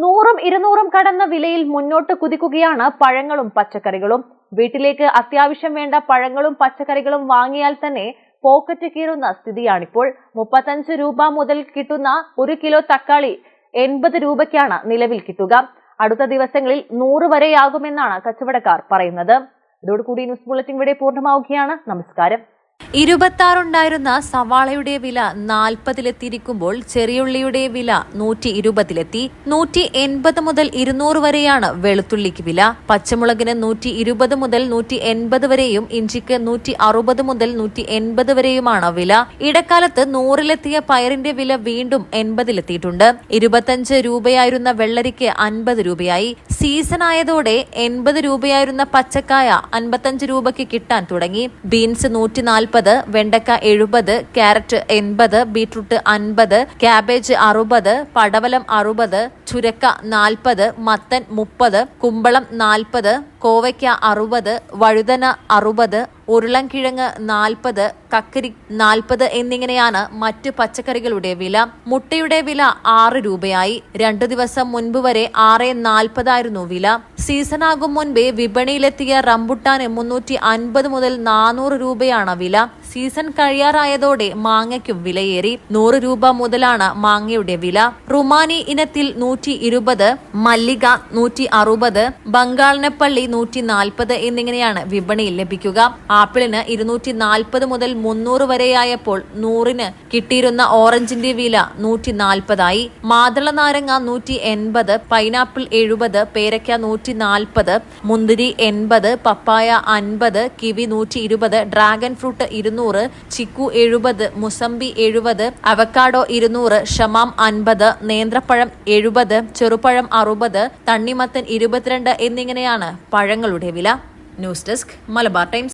നൂറും ഇരുന്നൂറും കടന്ന വിലയിൽ മുന്നോട്ട് കുതിക്കുകയാണ് പഴങ്ങളും പച്ചക്കറികളും. വീട്ടിലേക്ക് അത്യാവശ്യം വേണ്ട പഴങ്ങളും പച്ചക്കറികളും വാങ്ങിയാൽ തന്നെ പോക്കറ്റ് കീറുന്ന സ്ഥിതിയാണിപ്പോൾ. മുപ്പത്തഞ്ച് രൂപ മുതൽ കിട്ടുന്ന ഒരു കിലോ തക്കാളി എൺപത് രൂപയ്ക്കാണ് നിലവിൽ കിട്ടുക. അടുത്ത ദിവസങ്ങളിൽ നൂറ് വരെയാകുമെന്നാണ് കച്ചവടക്കാർ പറയുന്നത്. ഇതോടുകൂടി ന്യൂസ് ബുള്ളറ്റിൻ ഇവിടെ പൂർണമാവുകയാണ്. നമസ്കാരം. ഇരുപത്താറുണ്ടായിരുന്ന സവാളയുടെ വില നാൽപ്പതിലെത്തിയിരിക്കുമ്പോൾ ചെറിയുള്ളിയുടെ വില നൂറ്റി ഇരുപതിലെത്തി നൂറ്റി എൺപത് മുതൽ ഇരുന്നൂറ് വരെയാണ് വെളുത്തുള്ളിക്ക് വില. പച്ചമുളകിന് നൂറ്റി ഇരുപത് മുതൽ നൂറ്റി എൺപത് വരെയും ഇഞ്ചിക്ക് നൂറ്റി അറുപത് മുതൽ നൂറ്റി എൺപത് വരെയുമാണ് വില. ഇടക്കാലത്ത് നൂറിലെത്തിയ പയറിന്റെ വില വീണ്ടും എൺപതിലെത്തിയിട്ടുണ്ട്. ഇരുപത്തഞ്ച് രൂപയായിരുന്ന വെള്ളരിക്ക് അൻപത് രൂപയായി. സീസൺ ആയതോടെ എൺപത് രൂപയായിരുന്ന പച്ചക്കായ അൻപത്തഞ്ച് രൂപയ്ക്ക് കിട്ടാൻ തുടങ്ങി. ബീൻസ് നൂറ്റി നാൽപ്പത് വെണ്ടക്ക എഴുപത് ക്യാരറ്റ് എൺപത് ബീട്രൂട്ട് അൻപത് ക്യാബേജ് അറുപത് പടവലം അറുപത് ചുരക്ക നാൽപ്പത് മത്തൻ മുപ്പത് കുമ്പളം നാൽപ്പത് കോവയ്ക്ക അറുപത് വഴുതന അറുപത് ഉരുളൻകിഴങ്ങ് നാൽപ്പത് കക്കരി നാൽപ്പത് എന്നിങ്ങനെയാണ് മറ്റ് പച്ചക്കറികളുടെ വില. മുട്ടയുടെ വില ആറ് രൂപയായി. രണ്ടു ദിവസം മുൻപ് വരെ ആറ് നാൽപ്പതായിരുന്നു വില. സീസണാകും മുൻപേ വിപണിയിലെത്തിയ റംബുട്ടാന് മുന്നൂറ്റി അൻപത് മുതൽ നാനൂറ് രൂപയാണ് വില. സീസൺ കഴിയാറായതോടെ മാങ്ങയ്ക്കും വിലയേറി. നൂറ് രൂപ മുതലാണ് മാങ്ങയുടെ വില. റുമാനി ഇനത്തിൽ നൂറ്റി ഇരുപത് മല്ലിക നൂറ്റി അറുപത് ബംഗാളിനപ്പള്ളി നൂറ്റി നാൽപ്പത് എന്നിങ്ങനെയാണ് വിപണിയിൽ ലഭിക്കുക. ആപ്പിളിന് ഇരുന്നൂറ്റി നാൽപ്പത് മുതൽ മുന്നൂറ് വരെയായപ്പോൾ നൂറിന് കിട്ടിയിരുന്ന ഓറഞ്ചിന്റെ വില നൂറ്റി നാൽപ്പതായി. മാതള നാരങ്ങ നൂറ്റി എൺപത് പൈനാപ്പിൾ എഴുപത് പേരയ്ക്ക നൂറ്റി നാൽപ്പത് മുന്തിരി എൺപത് പപ്പായ അൻപത് കിവി നൂറ്റി ഇരുപത് ഡ്രാഗൺ ഫ്രൂട്ട് ഇരുന്നൂറ് ചിക്കു എഴുപത് മുസംബി എഴുപത് അവക്കാഡോ ഇരുന്നൂറ് ഷമാം അൻപത് നേന്ത്രപ്പഴം എഴുപത് ചെറുപഴം അറുപത് തണ്ണിമത്തൻ ഇരുപത്തിരണ്ട് എന്നിങ്ങനെയാണ് പഴങ്ങളുടെ വില. News desk Malabar Times.